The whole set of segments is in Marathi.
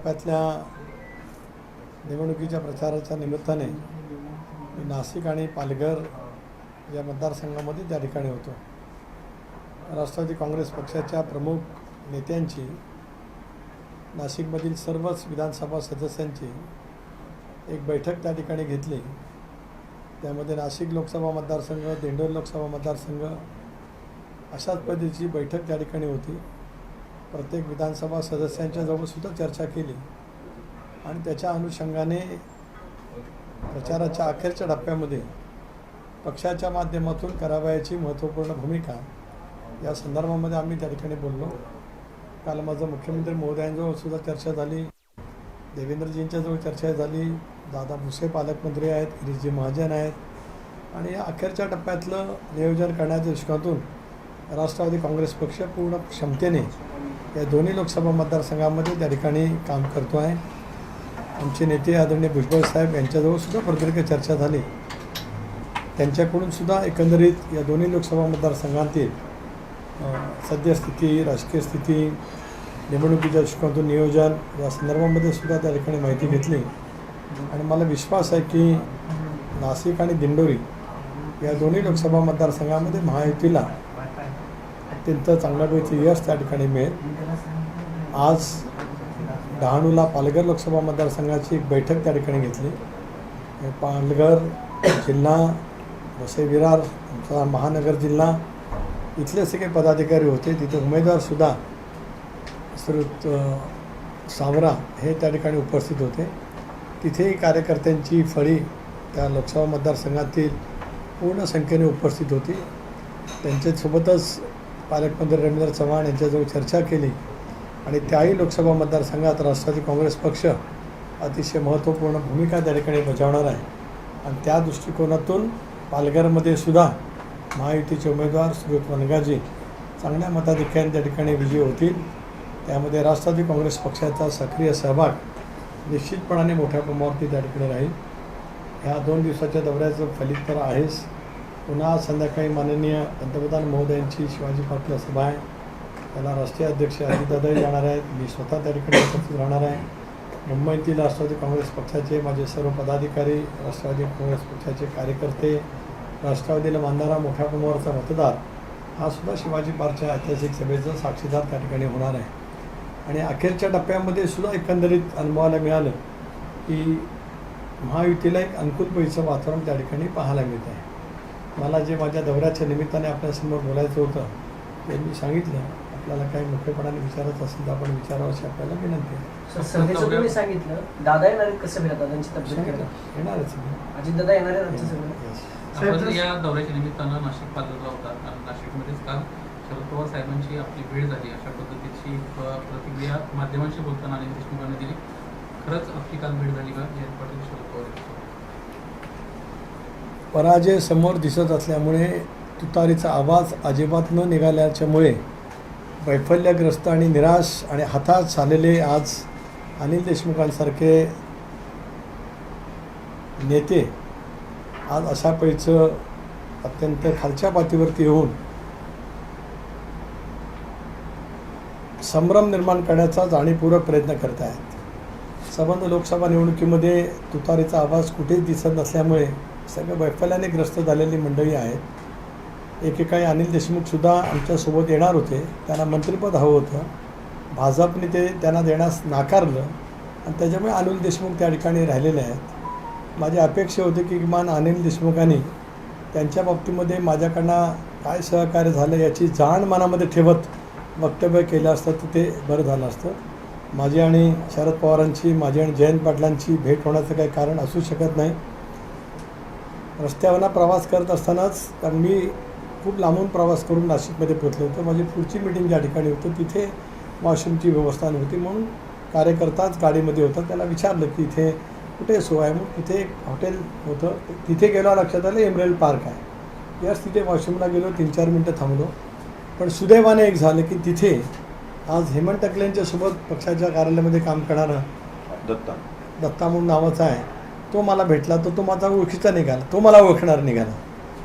टप्प्यातल्या निवडणुकीच्या प्रचाराच्या निमित्ताने मी नाशिक आणि पालघर या मतदारसंघामध्ये त्या ठिकाणी होतो. राष्ट्रवादी काँग्रेस पक्षाच्या प्रमुख नेत्यांची नाशिकमधील सर्वच विधानसभा सदस्यांची एक बैठक त्या ठिकाणी घेतली. त्यामध्ये नाशिक लोकसभा मतदारसंघ दिंडोर लोकसभा मतदारसंघ अशाच पद्धतीची बैठक त्या ठिकाणी होती. प्रत्येक विधानसभा सदस्यांच्या जवळसुद्धा चर्चा केली. आणि त्याच्या अनुषंगाने प्रचाराच्या अखेरच्या टप्प्यामध्ये पक्षाच्या माध्यमातून करावयाची महत्त्वपूर्ण भूमिका या संदर्भामध्ये आम्ही त्या ठिकाणी बोललो. काल माझं मुख्यमंत्री महोदयांजवळ सुद्धा चर्चा झाली. देवेंद्रजींच्याजवळ चर्चा झाली. दादा भुसे पालकमंत्री आहेत गिरीशजी महाजन आहेत. आणि या अखेरच्या टप्प्यातलं नियोजन करण्याच्या दृष्टिकोनातून राष्ट्रवादी काँग्रेस पक्ष पूर्ण क्षमतेने या दोन्ही लोकसभा मतदारसंघामध्ये त्या ठिकाणी काम करतो आहे. आमचे नेते आदरणीय भुजबळ साहेब यांच्याजवळ सुद्धा प्रदीर्घ चर्चा झाली. त्यांच्याकडून सुद्धा एकंदरीत या दोन्ही लोकसभा मतदारसंघातील सद्यस्थिती राजकीय स्थिती निवडणुकीच्या दृष्टिकोनातून नियोजन या संदर्भामध्ये सुद्धा त्या ठिकाणी माहिती घेतली. आणि मला विश्वास आहे की नाशिक आणि दिंडोरी या दोन्ही लोकसभा मतदारसंघामध्ये महायुतीला अत्यंत चांगल्यापैकी यश त्या ठिकाणी मिळेल. आज डहाणूला पालघर लोकसभा मतदारसंघाची एक बैठक त्या ठिकाणी घेतली. पालघर जिल्हा वसई विरार आमचा महानगर जिल्हा इथले सगळे पदाधिकारी होते तिथे उमेदवारसुद्धा श्रीयुत सावरा हे त्या ठिकाणी उपस्थित होते. तिथेही कार्यकर्त्यांची फळी त्या लोकसभा मतदारसंघातील पूर्ण संख्येने उपस्थित होती. त्यांच्यासोबतच पालकमंत्री रवींद्र चव्हाण यांच्याजवळ चर्चा केली आणि त्याही लोकसभा मतदारसंघात राष्ट्रवादी काँग्रेस पक्ष अतिशय महत्त्वपूर्ण भूमिका त्या ठिकाणी बजावणार आहे. आणि त्या दृष्टिकोनातून पालघरमध्ये सुद्धा महायुतीचे उमेदवार श्रीयुत वनगाजी चांगल्या मताधिक्याने त्या ठिकाणी विजयी होतील. त्यामध्ये राष्ट्रवादी काँग्रेस पक्षाचा सक्रिय सहभाग निश्चितपणाने मोठ्या प्रमाणावरती त्या ठिकाणी राहील. ह्या दोन दिवसाच्या दौऱ्याचं फलित तर आहेच. पुन्हा संध्याकाळी माननीय पंतप्रधान महोदयांची शिवाजी पार्कला सभा आहे. त्याला राष्ट्रीय अध्यक्ष अजितदादाही जाणार आहेत. मी स्वतः त्या ठिकाणी उपस्थित राहणार आहे. मुंबईतील राष्ट्रवादी काँग्रेस पक्षाचे माझे सर्व पदाधिकारी राष्ट्रवादी काँग्रेस पक्षाचे कार्यकर्ते राष्ट्रवादीला मानणारा मोठ्या प्रमाणावरचा मतदार हा सुद्धा शिवाजी पार्कच्या ऐतिहासिक सभेचा साक्षीदार त्या ठिकाणी होणार आहे. आणि अखेरच्या टप्प्यामध्ये सुद्धा एकंदरीत अनुभवायला मिळालं की महायुतीला एक अनुकूलपैचं वातावरण त्या ठिकाणी पाहायला मिळत आहे. मला जे माझ्या दौऱ्याच्या निमित्ताने आपल्यासमोर बोलायचं होतं ते मी सांगितलं. आपल्याला काही मोठेपणाने विचारायचं असेल तर आपण विचारावं अशी आपल्याला विनंती आहे. सांगितलं. दादा येणार कसं तब्येत येणारच. अजित दादा येणार या दौऱ्याच्या निमित्तानं नाशिक होता आणि नाशिकमध्येच काल शरद पवार साहेबांची आपली भेट झाली अशा पद्धतीची प्रतिक्रिया माध्यमांशी बोलताना अनिल देशमुखांनी दिली. खरंच आपली काल भेट झाली का? जयंत पाटील शरद पवार? पराजय समोर दिसत असल्यामुळे तुतारीचा आवाज अजिबात न निघाल्याच्यामुळे वैफल्यग्रस्त आणि निराश आणि हताश झालेले आज अनिल देशमुखांसारखे नेते आज अशा पैचं अत्यंत खालच्या पातळीवरती येऊन संभ्रम निर्माण करण्याचा जाणीवपूर्वक प्रयत्न करत आहेत संबंध लोकसभा निवडणुकीमध्ये तुतारीचा आवाज कुठेच दिसत नसल्यामुळे सगळं वैफल्याने ग्रस्त झालेली मंडळी आहेत. एकेकाळी अनिल देशमुखसुद्धा आमच्यासोबत येणार होते. त्यांना मंत्रिपद हवं होतं. भाजपने ते त्यांना देण्यास नाकारलं. आणि त्याच्यामुळे अनिल देशमुख त्या ठिकाणी राहिलेले आहेत. माझी अपेक्षा होती की किमान अनिल देशमुखांनी त्यांच्या बाबतीमध्ये माझ्याकडनं काय सहकार्य झालं याची जाण मनामध्ये ठेवत वक्तव्य केलं असतं तर ते बरं झालं असतं. माझी आणि शरद पवारांची माझी आणि जयंत पाटलांची भेट होण्याचं काही कारण असू शकत नाही. रस्त्यावरनं प्रवास करत असतानाच कारण मी खूप लांबून प्रवास करून नाशिकमध्ये पोचलो होतो माझी पुढची मिटिंग ज्या ठिकाणी होतं तिथे वॉशरूमची व्यवस्था नव्हती. म्हणून कार्यकर्ताच गाडीमध्ये होता. त्याला विचारलं की इथे कुठे सोय आहे? मग तिथे एक हॉटेल होतं. तिथे गेलो लक्षात आलं एमरेल पार्क आहे. याच तिथे वॉशरूमला गेलो तीन चार मिनटं थांबलो. पण सुदैवाने एक झालं की तिथे आज हेमंत टकलेंच्यासोबत पक्षाच्या कार्यालयामध्ये काम करणारा दत्ता. दत्ता म्हणून नावाचा आहे. तो मला भेटला तर तो माझा ओळखीचा निघाला तो मला ओळखणार निघाला.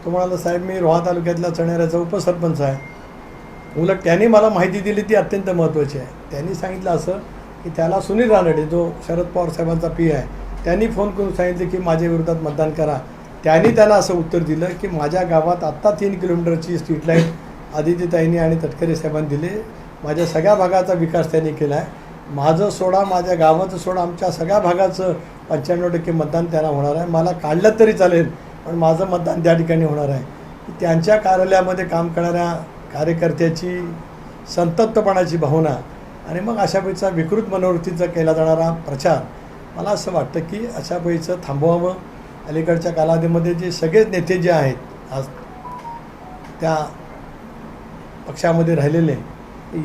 तो म्हणाला साहेब मी रोहा तालुक्यातल्या चणेऱ्याचा उपसरपंच आहे. उलट त्याने मला माहिती दिली ती अत्यंत महत्त्वाची आहे. त्यांनी सांगितलं असं की त्याला सुनील रानडे जो शरद पवार साहेबांचा पी आहे त्यांनी फोन करून सांगितले की माझ्या विरोधात मतदान करा. त्यांनी त्याला असं उत्तर दिलं की माझ्या गावात आत्ता तीन किलोमीटरची स्ट्रीट लाइट आदित्यताईंनी आणि तटकरे साहेबांनी दिले. माझ्या सगळ्या भागाचा विकास त्यांनी केला आहे माझं सोडा माझ्या गावाचं सोडा आमच्या सगळ्या भागाचं पंच्याण्णव टक्के मतदान त्यांना होणार आहे. मला काढलं तरी चालेल पण माझं मतदान त्या ठिकाणी होणार आहे. त्यांच्या कार्यालयामध्ये काम करणाऱ्या कार्यकर्त्याची संतप्तपणाची भावना आणि मग अशा पैसा विकृत मनोवृत्तीचा केला जाणारा प्रचार मला असं वाटतं की अशा पैचं थांबवावं. अलीकडच्या कालावधीमध्ये जे सगळेच नेते जे आहेत आज त्या पक्षामध्ये राहिलेले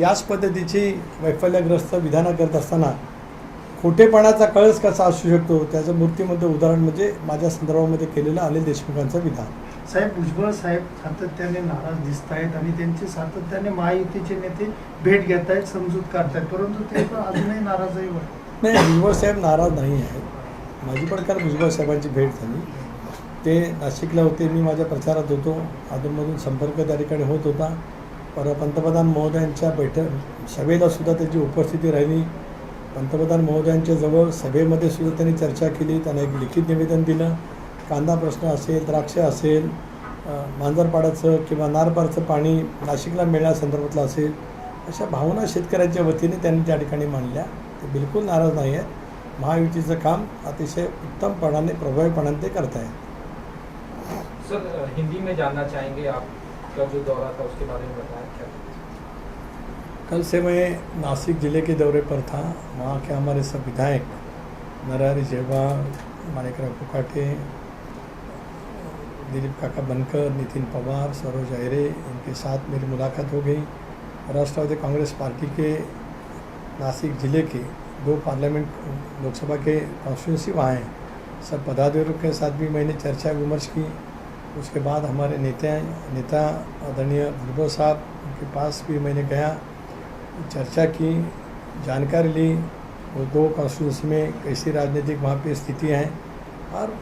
याच पद्धतीची वैफल्यग्रस्त विधानं करत असताना खोटेपणाचा कळस कसा असू शकतो? त्याचं मूर्तिमंत उदाहरण म्हणजे माझ्या संदर्भामध्ये केलेलं अनिल देशमुखांचं विधान. साहेब भुजबळ साहेब सातत्याने नाराज दिसत आहेत आणि त्यांचे सातत्याने महायुतीचे नेते भेट घेत आहेत समजूत काढतायत. परंतु ते अजूनही नाराज आहे बरं. नाही भुजबळ साहेब नाराज नाही आहेत. माझी पण काल भुजबळ साहेबांची भेट झाली. ते नाशिकला होते मी माझ्या प्रचारात होतो. अधूनमधून संपर्क त्या ठिकाणी होत होता. पर पंतप्रधान महोदयांच्या बैठक सभेला सुद्धा त्याची उपस्थिती राहिली. पंतप्रधान महोदयांच्या जवळ सभेमध्ये सुद्धा त्यांनी चर्चा केली त्यांना एक लिखित निवेदन दिलं. कांदा प्रश्न असेल द्राक्ष असेल मांजरपाडाचं किंवा नारपारचं पाणी नाशिकला मिळण्यासंदर्भातलं असेल अशा भावना शेतकऱ्यांच्या वतीने त्यांनी त्या ठिकाणी मांडल्या. ते बिलकुल नाराज नाही आहेत. महायुतीचं काम अतिशय उत्तमपणाने प्रभावीपणाने ते करत आहेत सर हिंदी में जानना चाहेंगे आपका जो दौरा था उसके बारे में बताएँ, क्या कल से मैं नासिक ज़िले के दौरे पर था। वहाँ के हमारे सब विधायक नरहरी जेवा माणिकराव कुकाटे, दिलीप काका बनकर, नितिन पवार, सरोज अहरे, इनके साथ मेरी मुलाकात हो गई। राष्ट्रवादी कांग्रेस पार्टी के नासिक ज़िले के दो पार्लियामेंट, लोकसभा के कॉन्स्टिट्यूंसी वहाँ हैं। सब पदाधिकारियों के साथ भी मैंने चर्चा विमर्श की। उसके बाद हमारे नेता नेता आदरणीय भुजबल साहब, उनके पास भी मैंने गया, चर्चा की, जानकारी ली, वो दो कॉन्स्टिट्यूंसी में कैसी राजनीतिक वहाँ पे स्थितियाँ हैं, और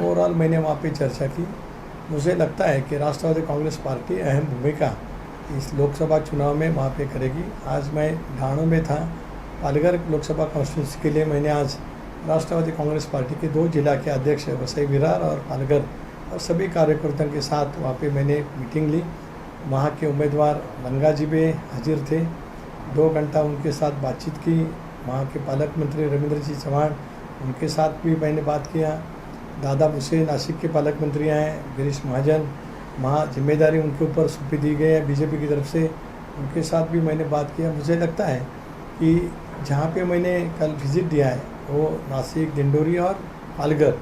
ओवरऑल मैंने वहाँ पे चर्चा की। मुझे लगता है कि राष्ट्रवादी कांग्रेस पार्टी अहम भूमिका इस लोकसभा चुनाव में वहाँ पे करेगी। आज मैं ढाणों में था, पालघर लोकसभा कॉन्स्टिट्यूंसी के लिए मैंने आज राष्ट्रवादी कांग्रेस पार्टी के दो जिला के अध्यक्ष वसई विरार और पालघर। और सभी कार्यकर्ताओं के साथ वहाँ पे मैंने एक मीटिंग ली। वहाँ के उम्मीदवार गंगा जी भी हाजिर थे। दो घंटा उनके साथ बातचीत की। वहाँ के पालक मंत्री रविंद्र जी चौहान, उनके साथ भी मैंने बात किया। दादा भुसे नासिक के पालक मंत्री आए गिरीश महाजन, वहाँ ज़िम्मेदारी उनके ऊपर सौंपी दी गई है बीजेपी की तरफ़ से। उनके साथ भी मैंने बात किया। मुझे लगता है कि जहाँ पे मैंने कल विज़िट दिया है, वो नासिक, डिंडोरी और पालघर।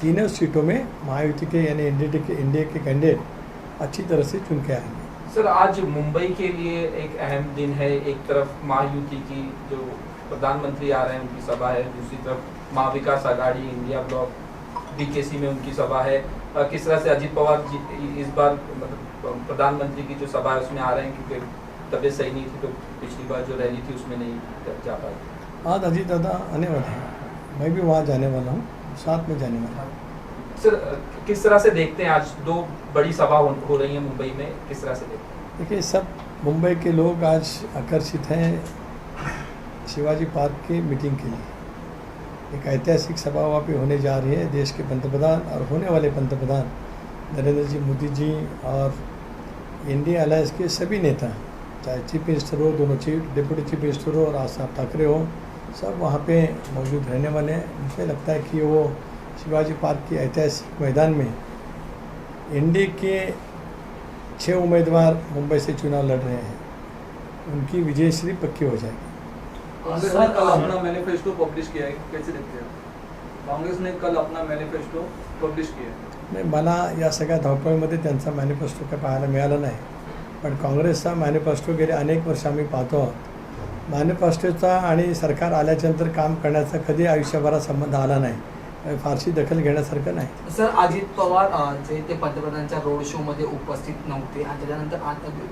तीनों सीटों में महायुति के यानी एनडीए के एनडीए के कैंडिडेट अच्छी तरह से चुन के आएँगे। सर आज मुंबई के लिए एक अहम दिन है एक तरफ़ महायुति की जो प्रधानमंत्री आ रहे हैं उनकी सभा है दूसरी तरफ़ Maha Vikas Aghadi India bloc BKC में उनकी सभा है। किस तरह से अजीत पवार जी इस बार मतलब प्रधानमंत्री की जो सभा है उसमें आ रहे हैं? क्योंकि तबीयत सही नहीं थी तो पिछली बार जो रैली थी उसमें नहीं जा पाए। आज अजीत दादा आने वाले हैं। मैं भी वहाँ जाने वाला हूँ। साथ में जाने वाला। सर किस तरह से देखते हैं आज? दो बड़ी सभा हो, हो रही है मुंबई में किस तरह से देखते हैं? देखिए सब मुंबई के लोग आज आकर्षित हैं शिवाजी पार्क के मीटिंग के लिए। एक ऐतिहासिक सभा वहाँ पे होने जा रही है देश के पंतप्रधान और होने वाले पंतप्रधान नरेंद्र जी मोदी जी और इंडिया अलायंस के सभी नेता चाहे चीफ मिनिस्टर हो दोनों चीफ डिप्टी चीफ मिनिस्टर हो राज साहब ठाकरे हो सब वहाँ पे मौजूद रहने वाले हैं। मुझे लगता है कि वो शिवाजी पार्क के ऐतिहासिक मैदान में इंडी के छः उम्मीदवार मुंबई से चुनाव लड़ रहे हैं। उनकी विजयश्री पक्की हो जाएगी। कांग्रेस ने कल अपना मैनिफेस्टो पब्लिश किया है। कैसे देखते हैं? काँग्रेस ने कल अपना मैनिफेस्टो पब्लिश किया है। नाही मला या सगळ्या धावपळीमध्ये त्यांचा मॅनिफेस्टो काय पाहायला मिळाला नाही. पण काँग्रेसचा मॅनिफेस्टो गेले अनेक वर्ष आम्ही पाहतो आहोत. मॅनिफेस्टोचा आणि सरकार आल्याच्यानंतर काम करण्याचा कधी आयुष्यभरात संबंध आला नाही. फारशी दखल घेण्यासारखं नाही. सर अजित पवार जे ते पंतप्रधानांच्या रोड शो मध्ये उपस्थित नव्हते आणि त्याच्यानंतर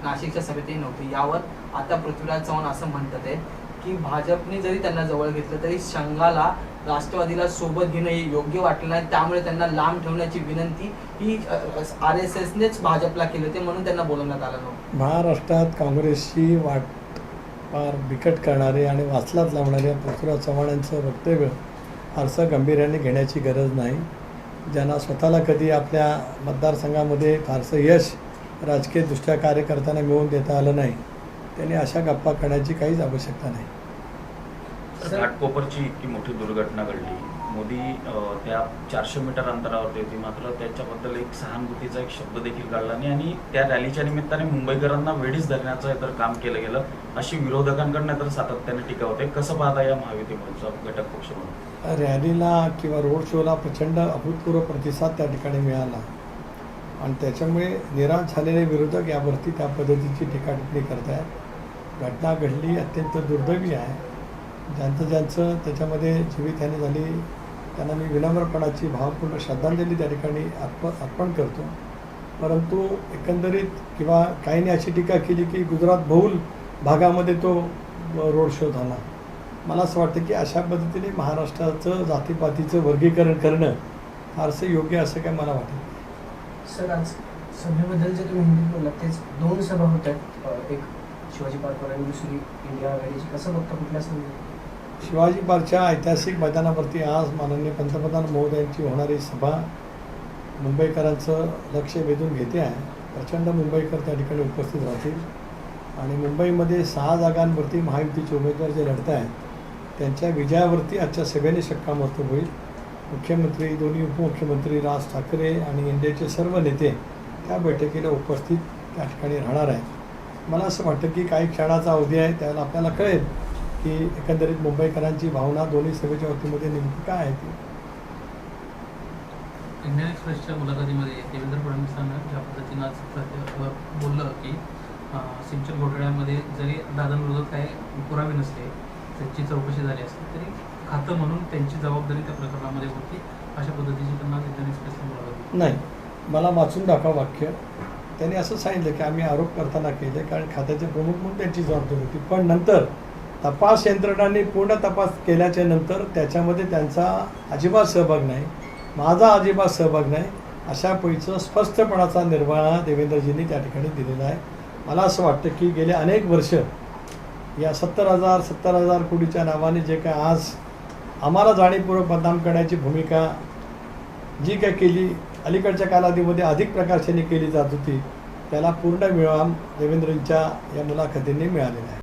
नाशिकच्या सभेतही नव्हते. यावर आता पृथ्वीराज चव्हाण असं म्हणतात आहे की भाजपने जरी त्यांना जवळ घेतलं तरी संघाला राष्ट्रवादीला सोबत घेणं हे योग्य वाटलं नाही. त्यामुळे त्यांना लांब ठेवण्याची विनंती ही आर एस एसनेच भाजपला केली होती म्हणून त्यांना बोलवण्यात आलं नव्हतं. महाराष्ट्रात काँग्रेसची वाट फार बिकट करणारे आणि वाचलात लावणाऱ्या पृथ्वीराज चव्हाण यांचं वक्तव्य फारसं गांभीर्याने घेण्याची गरज नाही. ज्यांना स्वतःला कधी आपल्या मतदारसंघामध्ये फारसं यश राजकीयदृष्ट्या कार्य करताना मिळवून देता आलं नाही त्यांनी अशा गप्पा करण्याची काहीच आवश्यकता नाही. घाटकोपरची इतकी मोठी दुर्घटना घडली. मोदी त्या चारशे मीटर अंतरावरती होती मात्र त्याच्याबद्दल एक सहानुभूतीचा एक शब्द देखील काढला नाही आणि त्या रॅलीच्या निमित्ताने मुंबईकरांना वेळीच धरण्याचं तर काम केलं गेलं. अशी विरोधकांकडनं तर सातत्याने टीका होते. कसं पाहता या महायुतीमधचा घटक पक्ष म्हणून? रॅलीला किंवा रोड शोला प्रचंड अभूतपूर्व प्रतिसाद त्या ठिकाणी मिळाला. आणि त्याच्यामुळे निराश झालेले विरोधक यावरती त्या पद्धतीची टीका टिप्पणी करत आहेत घटना घडली अत्यंत दुर्दैवी आहे. ज्यांचं ज्यांचं त्याच्यामध्ये जीवितहानी झाली त्यांना मी विनम्रपणाची भावपूर्ण श्रद्धांजली त्या ठिकाणी अर्प अर्पण करतो. परंतु एकंदरीत किंवा काहींनी अशी टीका केली की गुजरात बहुल भागामध्ये तो रोड शो झाला. मला असं वाटतं की अशा पद्धतीने महाराष्ट्राचं जातीपातीचं वर्गीकरण करणं फारसं योग्य असं काय मला वाटत सर आज सभेबद्दल जे तुम्ही हिंदीत बोललात तेच दोन सभा होत आहेत. एक शिवाजी पार्कवर आणि दुसरी इंडिया आघाडीची कसं बघता कुठल्या सभेत शिवाजी पार्कच्या ऐतिहासिक मैदानावरती आज माननीय पंतप्रधान महोदयांची होणारी सभा मुंबईकरांचं लक्ष वेधून घेते आहे. प्रचंड मुंबईकर त्या ठिकाणी उपस्थित राहतील. आणि मुंबईमध्ये सहा जागांवरती महायुतीचे उमेदवार जे लढत आहेत त्यांच्या विजयावरती आजच्या सभेने शिक्कामोर्तब होईल. मुख्यमंत्री दोन्ही उपमुख्यमंत्री राज ठाकरे आणि इंडियाचे सर्व नेते त्या बैठकीला उपस्थित त्या ठिकाणी राहणार आहेत. मला असं वाटतं की काही क्षणाचा अवधी आहे त्यावेळेला आपल्याला कळेल की एकंदरीत मुंबईकरांची भावना दोन्ही सभेच्या वतीमध्ये नेमकी काय आहे ती? इंडियन एक्सप्रेसच्या मुलाखतीमध्ये देवेंद्र फडणवीसांना ज्या पद्धतीनं आज बोललं की सिंचन घोटाळ्यामध्ये जरी दादांविरोधात काही पुरावे नसले त्यांची चौकशी झाली असली तरी खातं म्हणून त्यांची जबाबदारी त्या प्रकरणामध्ये होती. अशा पद्धतीची त्यांना इंडियन एक्सप्रेसने मुलाखत. नाही. मला वाचून दाखवा वाक्य. त्यांनी असं सांगितलं की आम्ही आरोप करताना केले कारण खात्याचे प्रमुख म्हणून त्यांची जबाबदारी होती. पण नंतर तपास यंत्रणांनी पूर्ण तपास केल्याच्यानंतर त्याच्यामध्ये त्यांचा अजिबात सहभाग नाही. माझा अजिबात सहभाग नाही. अशा पैचं स्पष्टपणाचा निर्वाळा देवेंद्रजींनी त्या ठिकाणी दिलेला आहे. मला असं वाटतं की गेले अनेक वर्ष या सत्तर हजार सत्तर हजार कोटीच्या नावाने जे काय आज आम्हाला जाणीवपूर्वक बदनाम करण्याची भूमिका जी काय केली अलीकडच्या कालावधीमध्ये अधिक प्रकाशाने केली जात होती त्याला पूर्ण विराम देवेंद्रजींच्या या मुलाखतींनी मिळालेला आहे.